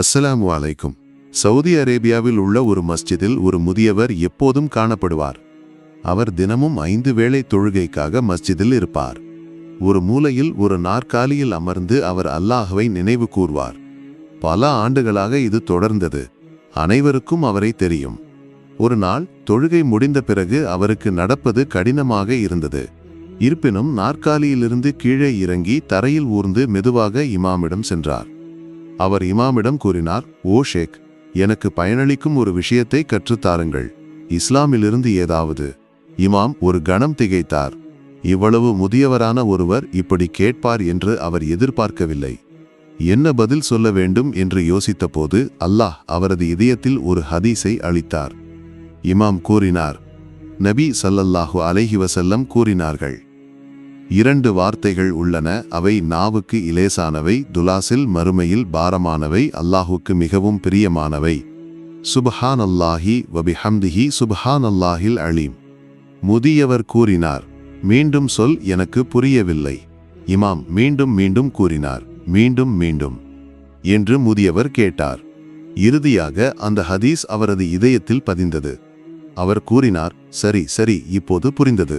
அஸ்ஸலாமு அலைக்கும். சவுதி அரேபியாவில் உள்ள ஒரு மஸ்ஜிதில் ஒரு முதியவர் எப்போதும் காணப்படுவார். அவர் தினமும் ஐந்து வேளை தொழுகைக்காக மஸ்ஜிதில் இருப்பார். ஒரு மூலையில் ஒரு நாற்காலியில் அமர்ந்து அவர் அல்லாஹவை நினைவு கூர்வார். பல ஆண்டுகளாக இது தொடர்ந்தது. அனைவருக்கும் அவரை தெரியும். ஒரு நாள் தொழுகை முடிந்த பிறகு அவருக்கு நடப்பது கடினமாக இருந்தது. இருப்பினும் நாற்காலியிலிருந்து கீழே இறங்கி தரையில் ஊர்ந்து மெதுவாக இமாமிடம் சென்றார். அவர் இமாமிடம் கூறினார் ஓ ஷேக் எனக்கு பயனளிக்கும் ஒரு விஷயத்தை கற்றுத்தாருங்கள். இஸ்லாமிலிருந்து ஏதாவது. இமாம் ஒரு கணம் திகைத்தார். இவ்வளவு முதியவரான ஒருவர் இப்படி கேட்பார் என்று அவர் எதிர்பார்க்கவில்லை. என்ன பதில் சொல்ல வேண்டும்? என்று யோசித்தபோது அல்லாஹ் அவரது இதயத்தில் ஒரு ஹதீஸை அளித்தார். இமாம் கூறினார் நபி சல்லல்லாஹு அலைஹி வசல்லம் கூறினார்கள் இரண்டு வார்த்தைகள் உள்ளன. அவை நாவுக்கு இலேசானவை துலாசில் மறுமையில் பாரமானவை அல்லாஹுக்கு மிகவும் பிரியமானவை. சுபஹான் அல்லாஹி வபிஹம்திஹி சுபஹான் அல்லாஹில் அலீம். முதியவர் கூறினார் மீண்டும் சொல் எனக்கு புரியவில்லை. இமாம் மீண்டும் மீண்டும் கூறினார் மீண்டும் மீண்டும். என்று முதியவர் கேட்டார். இறுதியாக அந்த ஹதீஸ் அவரது இதயத்தில் பதிந்தது. அவர் கூறினார் சரி சரி இப்போது புரிந்தது.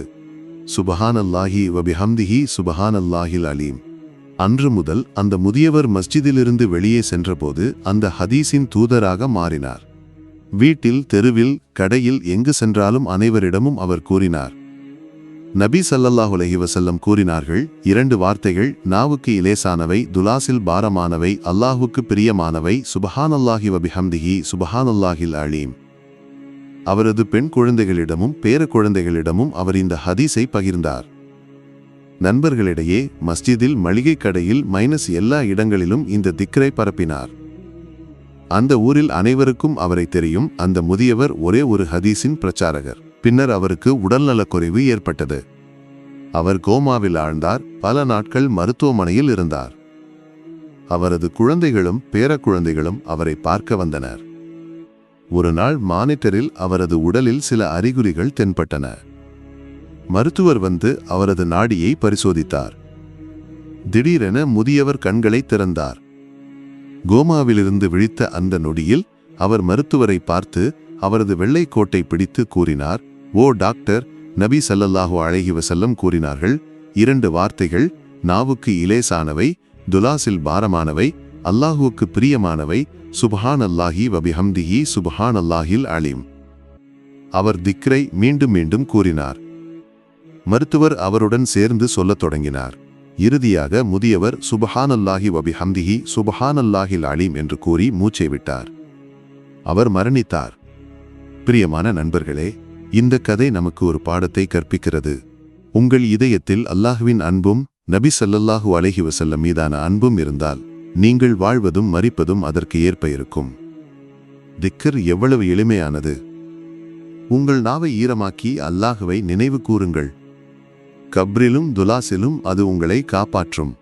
சுபஹானல்லாஹி வபிஹம்திஹி சுபஹானல்லாஹில் அலீம். அன்று முதல் அந்த முதியவர் மஸ்ஜிதிலிருந்து வெளியே சென்றபோது அந்த ஹதீஸின் தூதராக மாறினார். வீட்டில் தெருவில் கடையில் எங்கு சென்றாலும் அனைவரிடமும் அவர் கூறினார். நபி சல்லல்லாஹு அலைஹி வஸல்லம் கூறினார்கள் இரண்டு வார்த்தைகள் நாவுக்கு இலேசானவை துலாசில் பாரமானவை அல்லாஹுக்கு பிரியமானவை சுபஹானல்லாஹி வபிஹம்திஹி சுபஹானல்லாஹில் அலீம். அவரது பெண் குழந்தைகளிடமும் பேர குழந்தைகளிடமும் அவர் இந்த ஹதீஸை பகிர்ந்தார். நண்பர்களிடையே மஸ்ஜிதில் மளிகை கடையில் மைனஸ் எல்லா இடங்களிலும் இந்த திக்ரை பரப்பினார். அந்த ஊரில் அனைவருக்கும் அவரை தெரியும் அந்த முதியவர் ஒரே ஒரு ஹதீஸின் பிரச்சாரகர். பின்னர் அவருக்கு உடல்நலக்குறைவு ஏற்பட்டது. அவர் கோமாவில் ஆழ்ந்தார் பல நாட்கள் மருத்துவமனையில் இருந்தார். அவரது குழந்தைகளும் பேரக்குழந்தைகளும் அவரை பார்க்க வந்தனர். ஒரு நாள் மானிட்டரில் அவரது உடலில் சில அறிகுறிகள் தென்பட்டன. மருத்துவர் வந்து அவரது நாடியை பரிசோதித்தார். திடீரென முதியவர் கண்களை திறந்தார். கோமாவிலிருந்து விழித்த அந்த நொடியில் அவர் மருத்துவரை பார்த்து அவரது வெள்ளை கோட்டை பிடித்து கூறினார் ஓ டாக்டர்! நபி சல்லல்லாஹு அழகி வசல்லம் கூறினார்கள் இரண்டு வார்த்தைகள் நாவுக்கு இலேசானவை துலாசில் பாரமானவை அல்லாஹுவுக்கு பிரியமானவை சுபஹான் அல்லாஹி வபிஹம்திஹி சுபஹான் அல்லாஹில் அலீம். அவர் திக்ரை மீண்டும் மீண்டும் கூறினார். மருத்துவர் அவருடன் சேர்ந்து சொல்லத் தொடங்கினார். இறுதியாக முதியவர் சுபஹான் அல்லாஹி வபிஹம்திஹி சுபஹான் அல்லாஹில் அலீம் என்று கூறி மூச்சை விட்டார். அவர் மரணித்தார். பிரியமான நண்பர்களே இந்த கதை நமக்கு ஒரு பாடத்தை கற்பிக்கிறது. உங்கள் இதயத்தில் அல்லாஹுவின் அன்பும் நபி சல்லல்லாஹு அலஹி வசல்லம் மீதான அன்பும் இருந்தால் நீங்கள் வாழ்வதும் மறிப்பதும் அதற்கு ஏற்ப இருக்கும். திக்கர் எவ்வளவு எளிமையானது. உங்கள் நாவை ஈரமாக்கி அல்லாஹுவை நினைவு கூறுங்கள். கப்ரிலும் துலாசிலும் அது உங்களை காப்பாற்றும்.